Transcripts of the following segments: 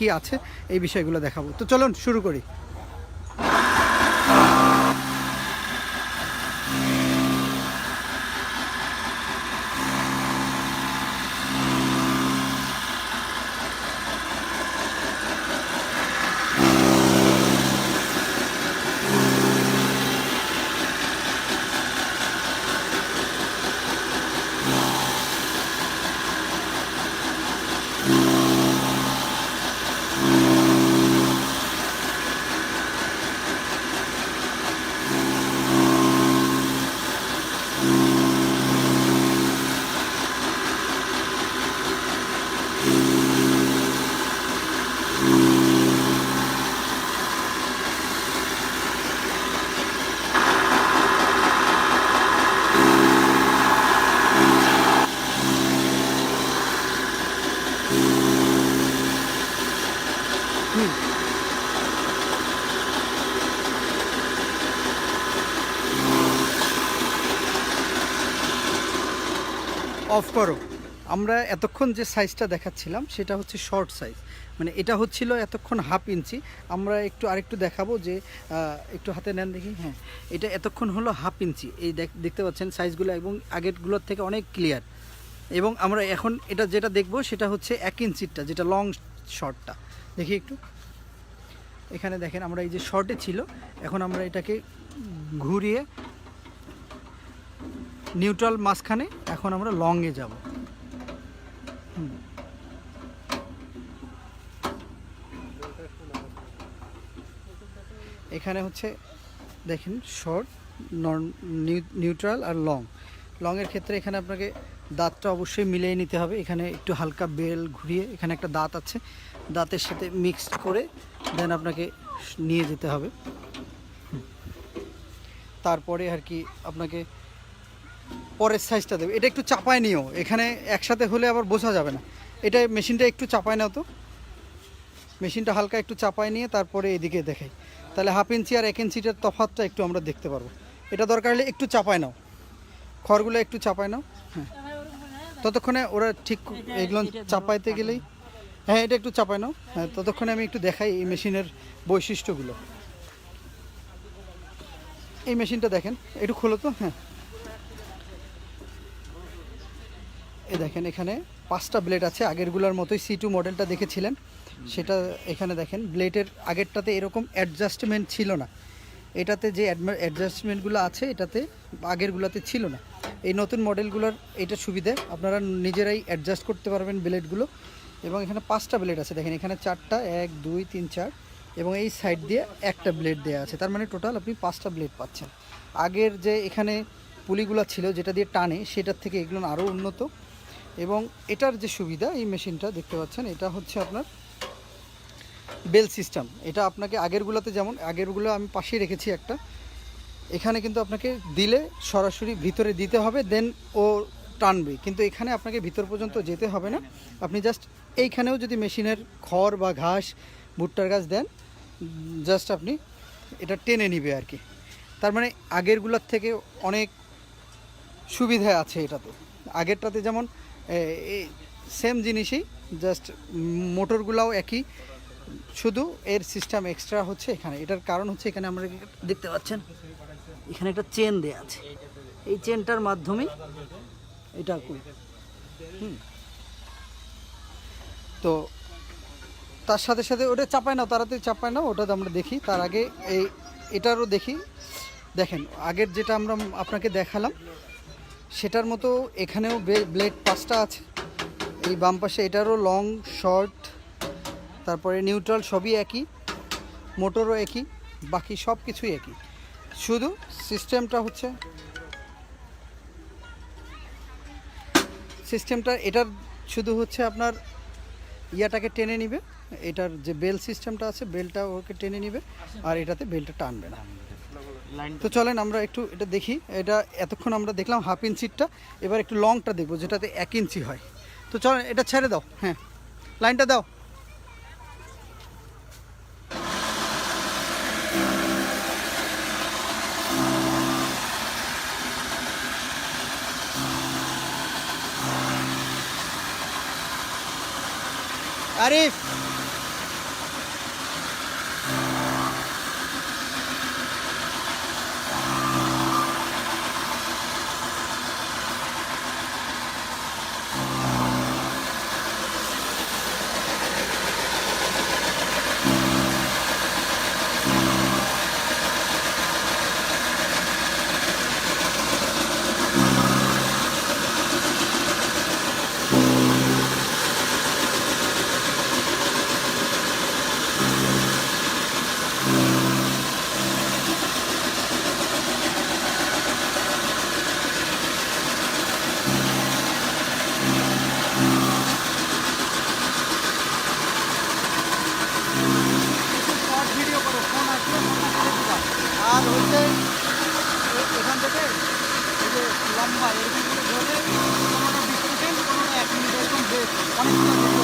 কি আছে এই বিষয়গুলো দেখাবো। তো চলুন শুরু করি। অফ করো। আমরা এতক্ষণ যে সাইজটা দেখাচ্ছিলাম, সেটা হচ্ছে শর্ট সাইজ মানে এটা হচ্ছিল এতক্ষণ হাফ ইঞ্চি আমরা একটু আরেকটু দেখাবো যে একটু হাতে নেন দেখি হ্যাঁ। এটা এতক্ষণ হলো হাফ ইঞ্চি এই দেখ- দেখতে পাচ্ছেন সাইজগুলো এবং আগেরগুলোর থেকে অনেক ক্লিয়ার এবং আমরা এখন এটা যেটা দেখব, সেটা হচ্ছে এক ইঞ্চিরটা যেটা লং শর্টটা দেখি একটু। এখানে দেখেন, আমরা এই যে শর্টে ছিল, এখন আমরা এটাকে ঘুরিয়ে নিউট্রাল মাঝখানে, এখন আমরা লংয়ে যাব। এখানে হচ্ছে, দেখেন শর্ট নিউট্রাল আর লং লংয়ের ক্ষেত্রে এখানে আপনাকে দাঁতটা অবশ্যই মিলিয়ে নিতে হবে। এখানে একটু হালকা বেল ঘুরিয়ে এখানে একটা দাঁত আছে। দাঁতের সাথে মিক্সড করে দেন আপনাকে নিয়ে যেতে হবে। তারপরে আর কি আপনাকে পরের সাইজটা দেবে। এটা একটু চাপায় নিও। এখানে একসাথে হলে আবার বোঝা যাবে না। এটা মেশিনটা একটু চাপায় নাও তো। মেশিনটা হালকা একটু চাপায় নিয়ে তারপরে এদিকে দেখাই। তাহলে হাফ ইঞ্চি আর এক ইঞ্চিটার তফাতটা একটু আমরা দেখতে পারব। এটা দরকার হলে একটু চাপায় নাও। খড়গুলো একটু চাপায় নাও। হ্যাঁ। ততক্ষণে ওরা ঠিক এগুলো চাপাইতে গেলেই হ্যাঁ এটা একটু চাপায় নাও। হ্যাঁ ততক্ষণে আমি একটু দেখাই এই মেশিনের বৈশিষ্ট্যগুলো। এই মেশিনটা দেখেন। একটু খোলো তো। হ্যাঁ। এই দেখেন এখানে পাঁচটা ব্লেড আছে। আগেরগুলোর মতোই সি টু মডেলটা দেখেছিলেন। সেটা এখানে দেখেন। ব্লেডের আগেরটাতে এরকম অ্যাডজাস্টমেন্ট ছিল না। এটাতে যে অ্যাডজাস্টমেন্টগুলো আছে, এটাতে আগেরগুলোতে ছিল না। এই নতুন মডেলগুলোর এটা সুবিধে। আপনারা নিজেরাই অ্যাডজাস্ট করতে পারবেন ব্লেডগুলো এবং এখানে পাঁচটা ব্লেড আছে। দেখেন, এখানে চারটা, এক, দুই, তিন, চার এবং এই সাইড দিয়ে একটা ব্লেড দেওয়া আছে। তার মানে টোটাল আপনি পাঁচটা ব্লেড পাচ্ছেন। আগের যে এখানে পুলিগুলো ছিল, যেটা দিয়ে টানে, সেটার থেকে এগুলো আরও উন্নত। এবং এটার যে সুবিধা, এই মেশিনটা দেখতে পাচ্ছেন, এটা হচ্ছে আপনার বেল সিস্টেম। এটা আপনাকে আগেরগুলোতে যেমন, আগেরগুলো আমি পাশেই রেখেছি একটা। এখানে কিন্তু আপনাকে দিলে সরাসরি ভিতরে দিতে হবে দেন ও টানবে। কিন্তু এখানে আপনাকে ভিতর পর্যন্ত যেতে হবে না। আপনি জাস্ট এইখানেও যদি মেশিনের খড় বা ঘাস, ভুট্টার গাছ দেন জাস্ট আপনি এটা টেনে নিবে আর কি। তার মানে আগেরগুলোর থেকে অনেক সুবিধা আছে এটাতে। আগেরটাতে যেমন সেম জিনিসই জাস্ট মোটরগুলাও একই। শুধু এর সিস্টেম এক্সট্রা হচ্ছে এখানে। এটার কারণ হচ্ছে এখানে আমরা দেখতে পাচ্ছেন, এখানে একটা চেন দেয়া আছে। এই চেনটার মাধ্যমেই এটা হুম। তো তার সাথে সাথে ওটা চাপায় না তাড়াতাড়ি চাপায় না ওটা আমরা দেখি। তার আগে এই, এটারও দেখি। দেখেন, আগের যেটা আমরা আপনাকে দেখালাম সেটার মতো এখানেও ব্লেড পাঁচটা আছে। এই বাম পাশে এটারও লং শর্ট তারপরে নিউট্রাল সবই একই, মোটরও একই, বাকি সব কিছুই একই। শুধু সিস্টেমটা হচ্ছে সিস্টেমটা এটার শুধু হচ্ছে আপনার ইয়াটাকে টেনে নিবে, এটার যে বেল সিস্টেমটা আছে বেলটা ওকে টেনে নিবে, আর এটাতে বেলটা টানবে না। তো চলেন আমরা একটু এটা দেখি। এটা এতক্ষণ আমরা দেখলাম হাফ ইঞ্চিরটা এবার একটু লংটা দেখব যেটাতে এক ইঞ্চি হয়। তো চলেন এটা ছেড়ে দাও। হ্যাঁ। লাইনটা দাও। আরিফ হচ্ছে এ- এখান থেকে এই যে ধরে কোনোটা বিশ সেকেন্ড কোনোটা এক মিনিট এরকম বেশ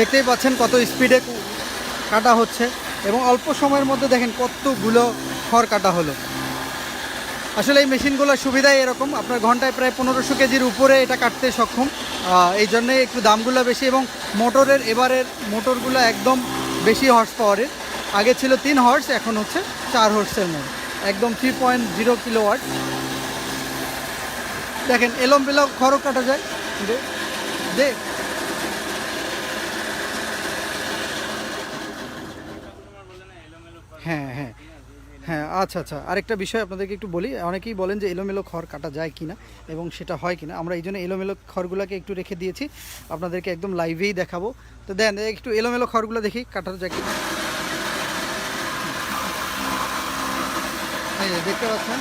দেখতেই পাচ্ছেন কত স্পিডে কাটা হচ্ছে এবং অল্প সময়ের মধ্যে দেখেন কতগুলো খড় কাটা হলো। আসলে এই মেশিনগুলোর সুবিধা এরকম। আপনার ঘন্টায় প্রায় পনেরোশো কেজির উপরে এটা কাটতে সক্ষম। এই জন্যে একটু দামগুলো বেশি এবং মোটরের, এবারের মোটরগুলো একদম বেশি হর্স পাওয়ারের আগে ছিল তিন হর্স এখন হচ্ছে চার হর্সের মোট একদম three point zero kilo watt দেখেন এলম বেলম খড়ও কাটা যায়। দে দে হ্যাঁ হ্যাঁ হ্যাঁ আচ্ছা আচ্ছা। আরেকটা বিষয় আপনাদেরকে একটু বলি। অনেকেই বলেন যে এলোমেলো খড় কাটা যায় কিনা এবং সেটা হয় কিনা। আমরা এই জন্য এলোমেলো খড়গুলোকে একটু রেখে দিয়েছি। আপনাদেরকে একদম লাইভেই দেখাবো। তো দেন একটু এলোমেলো খড়গুলো দেখি কাটা যায় কিনা। দেখতে পাচ্ছেন?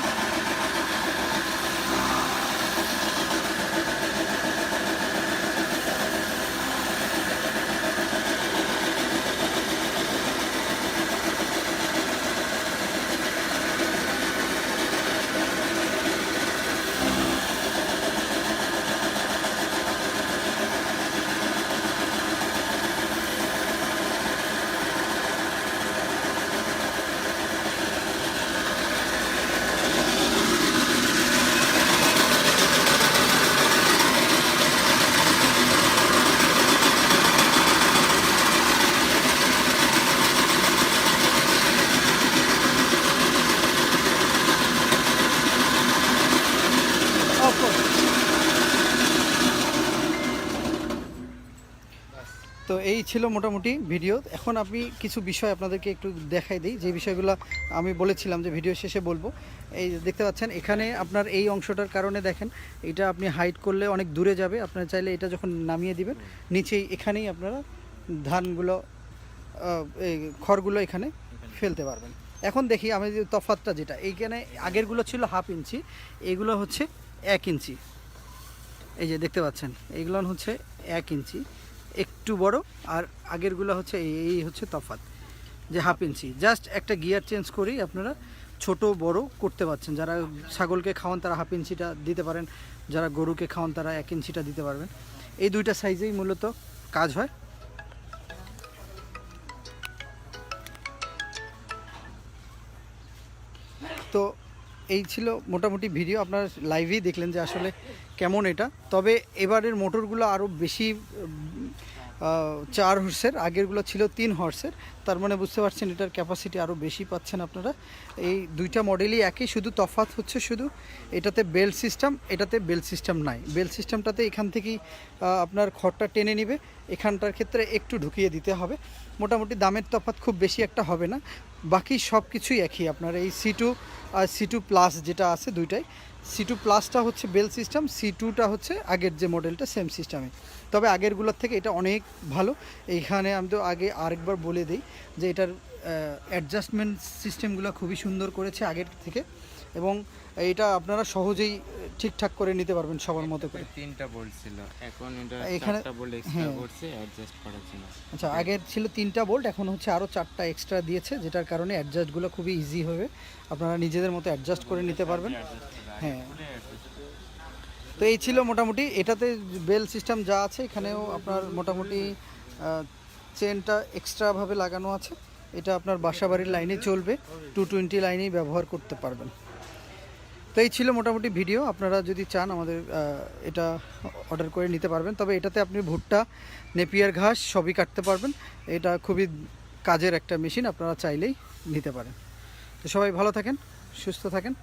এই ছিল মোটামুটি ভিডিও। এখন আমি কিছু বিষয় আপনাদেরকে একটু দেখাই দিই। যে বিষয়গুলো আমি বলেছিলাম যে ভিডিও শেষে বলব। এই যে দেখতে পাচ্ছেন এখানে আপনার এই অংশটার কারণে দেখেন এটা আপনি হাইট করলে অনেক দূরে যাবে। আপনারা চাইলে এটা যখন নামিয়ে দিবেন নিচেই এখানেই আপনারা ধানগুলো এই খড়গুলো এখানে ফেলতে পারবেন। এখন দেখি আমি যে তফাতটা যেটা এইখানে আগেরগুলো ছিল হাফ ইঞ্চি এগুলো হচ্ছে এক ইঞ্চি। এই যে দেখতে পাচ্ছেন এইগুলো হচ্ছে এক ইঞ্চি। একটু বড়, আর আগেরগুলো হচ্ছে এই হচ্ছে তফাত যে হাফ ইঞ্চি জাস্ট একটা গিয়ার চেঞ্জ করেই আপনারা ছোট, বড় করতে পারছেন। যারা ছাগলকে খাওয়ান, তারা হাফ ইঞ্চিটা দিতে পারেন। যারা গরুকে খাওয়ান, তারা এক ইঞ্চিটা দিতে পারবেন। এই দুইটা সাইজেই মূলত কাজ হয়। তো এই ছিল মোটামুটি ভিডিও। আপনারা লাইভেই দেখলেন যে আসলে কেমন এটা। তবে এবারের মোটরগুলো আরও বেশি চার হর্সের আগেরগুলো ছিল তিন হর্সের তার মানে বুঝতে পারছেন এটার ক্যাপাসিটি আরও বেশি পাচ্ছেন আপনারা। এই দুইটা মডেলই একই, শুধু তফাত হচ্ছে শুধু এটাতে বেল সিস্টেম এটাতে বেল সিস্টেম নাই। বেল সিস্টেমটাতে এখান থেকেই আপনার খড়টা টেনে নিবে। এখানটার ক্ষেত্রে একটু ঢুকিয়ে দিতে হবে। মোটামুটি দামের তফাৎ খুব বেশি একটা হবে না। বাকি সব কিছুই একই আপনার। এই সি টু আর সি টু প্লাস যেটা আছে দুইটাই। সি টু প্লাসটা হচ্ছে বেল সিস্টেম সি টুটা হচ্ছে আগের যে মডেলটা সেম সিস্টেমে তবে আগেরগুলোর থেকে এটা অনেক ভালো। এইখানে আমি তো আগে আরেকবার বলে দিই যে এটার অ্যাডজাস্টমেন্ট সিস্টেমগুলো খুবই সুন্দর করেছে আগের থেকে। এবং এটা আপনারা সহজেই ঠিকঠাক করে নিতে পারবেন সবার মতো করে। তিনটা বোল্ট ছিল। এখন এটা চারটা বোল্ট এক্সট্রা হ্যাঁ। করছে অ্যাডজাস্ট করার জন্য। আচ্ছা আগের ছিল তিনটা বোল্ট এখন হচ্ছে আরও চারটা এক্সট্রা দিয়েছে যেটার কারণে অ্যাডজাস্টগুলো খুবই ইজি হবে। আপনারা নিজেদের মতো অ্যাডজাস্ট করে নিতে পারবেন। হ্যাঁ। তো এই ছিল মোটামুটি। এটাতে বেল সিস্টেম যা আছে এখানেও আপনার মোটামুটি চেনটা এক্সট্রাভাবে লাগানো আছে। এটা আপনার বাসাবাড়ির লাইনে চলবে। টু টোয়েন্টি লাইনেই ব্যবহার করতে পারবেন। তো এই ছিল মোটামুটি ভিডিও। আপনারা যদি চান আমাদের এটা অর্ডার করে নিতে পারবেন। তবে এটাতে আপনি ভুট্টা, নেপিয়ার ঘাস সবই কাটতে পারবেন। এটা খুবই কাজের একটা মেশিন, আপনারা চাইলেই নিতে পারেন। তো সবাই ভালো থাকেন, সুস্থ থাকেন।